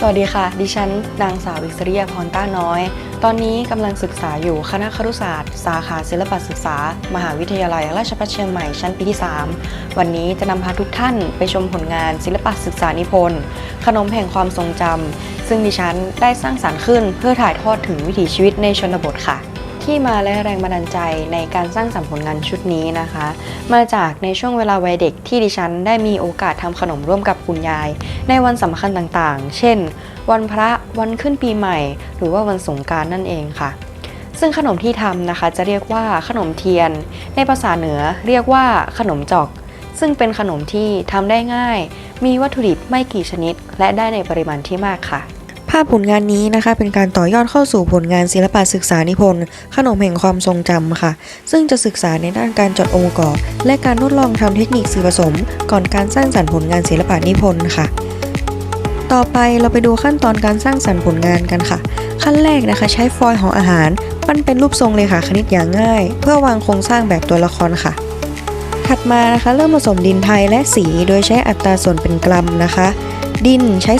สวัสดีค่ะ ดิฉันนางสาววิศริยาพรต้าน้อย ตอนนี้กำลังศึกษาอยู่คณะครุศาสตร์ สาขาศิลปศึกษา มหาวิทยาลัยราชภัฏเชียงใหม่ชั้นปีที่ 3 วันนี้จะนำพาทุกท่านไปชมผลงานศิลปศึกษานิพนธ์ขนมแห่งความทรงจำซึ่งดิฉันได้สร้างสรรค์ขึ้นเพื่อถ่ายทอดถึงวิถีชีวิตในชนบทค่ะ ที่มาและแรงบันดาลใจในการสร้างสรรค์ผลงานชุดนี้นะคะ มาจากในช่วงเวลาวัยเด็กที่ดิฉันได้มีโอกาสทำขนมร่วมกับคุณยาย ในวันสำคัญต่างๆ เช่น วันพระวันขึ้นปีใหม่ หรือว่าวันสงการนั่นเองค่ะ ซึ่งขนมที่ทำนะคะจะเรียกว่าขนมเทียน ในภาษาเหนือเรียกว่าขนมจอก ซึ่งเป็นขนมที่ทำได้ง่าย มีวัตถุดิบไม่กี่ชนิด และได้ในปริมาณที่มากค่ะ ภาพผลงานนี้นะคะเป็นการต่อยอดเข้าสู่ผลงานศิลปะศึกษานิพนธ์ขนมแห่งความทรงจำค่ะ ซึ่งจะศึกษาในด้านการจดองค์ประกอบและการทดลองทำเทคนิคสื่อผสม ก่อนการสร้างสรรค์ผลงานศิลปะนิพนธ์ค่ะ ต่อไปเราไปดูขั้นตอนการสร้างสรรค์ผลงานกันค่ะ ขั้นแรกนะคะ ใช้ฟอยล์ห่ออาหารปั้นเป็นรูปทรงเลขาคณิตอย่างง่าย เพื่อวางโครงสร้างแบบตัวละครค่ะ ถัดมานะคะเริ่มผสมดินไทยและสีโดยใช้อัตราส่วนเป็นกรัมนะคะ ดินใช้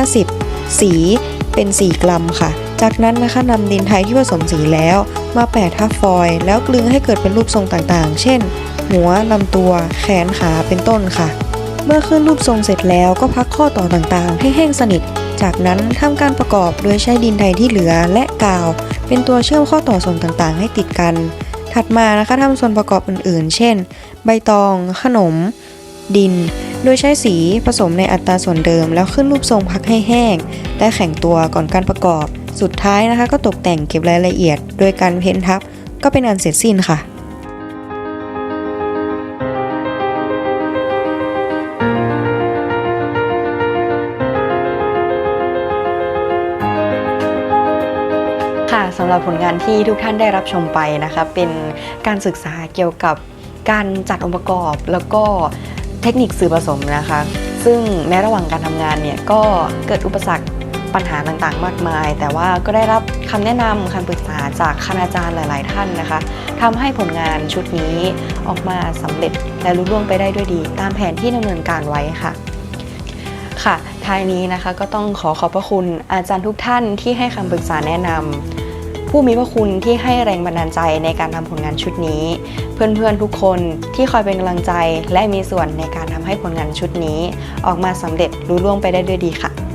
250 สีเป็น 4 กรัมค่ะ จากนั้นนะคะนำดินไทยที่ผสมสีแล้วมาแปะทับฟอยล์แล้วกลึงให้เกิดเป็นรูปทรงต่างๆ เช่น หัวลำตัว แขนขาเป็นต้นค่ะ เมื่อขึ้นรูปทรงเสร็จแล้วก็พักข้อต่อต่างๆ ให้แห้งสนิท จากนั้นทำการประกอบโดยใช้ดินไทยที่เหลือและกาว เป็นตัวเชื่อมข้อต่อส่วนต่างๆ ให้ติดกัน ถัดมานะคะทำส่วนประกอบอื่นๆ เช่น ใบตอง ขนม ดิน โดยใช้สีผสมในอัตราส่วนเดิม แล้วขึ้นรูปทรงพักให้แห้ง และแข็งตัวก่อนการประกอบ สุดท้ายนะคะ ก็ตกแต่งเก็บรายละเอียด โดยการเพ้นทับ ก็เป็นอันเสร็จสิ้นค่ะค่ะสำหรับผลงานที่ทุกท่านได้รับชมไปนะคะ เป็นการศึกษาเกี่ยวกับการจัดองค์ประกอบแล้วก็ เทคนิคสื่อผสมนะคะ ซึ่งแม้ระหว่างการทำงานเนี่ยก็เกิดอุปสรรคปัญหาต่างๆ มากมาย แต่ว่าก็ได้รับคำแนะนำคำปรึกษาจากคณาจารย์หลาย ๆ ท่านนะคะทำให้ผลงานชุดนี้ออกมาสำเร็จและรุ่ล่วงไปได้ด้วยดี ตามแผนที่ดำเนินการไว้ค่ะค่ะท้ายนี้นะคะก็ต้องขอขอบพระคุณอาจารย์ทุกท่านที่ให้คำปรึกษาแนะนำ ผู้มีพระคุณที่ให้แรงบันดาลใจในการทำผลงานชุดนี้ เพื่อนๆทุกคนที่คอยเป็นกำลังใจและมีส่วนในการทำให้ผลงานชุดนี้ ออกมาสำเร็จรุ่ล่วงไปได้ด้วยดีค่ะ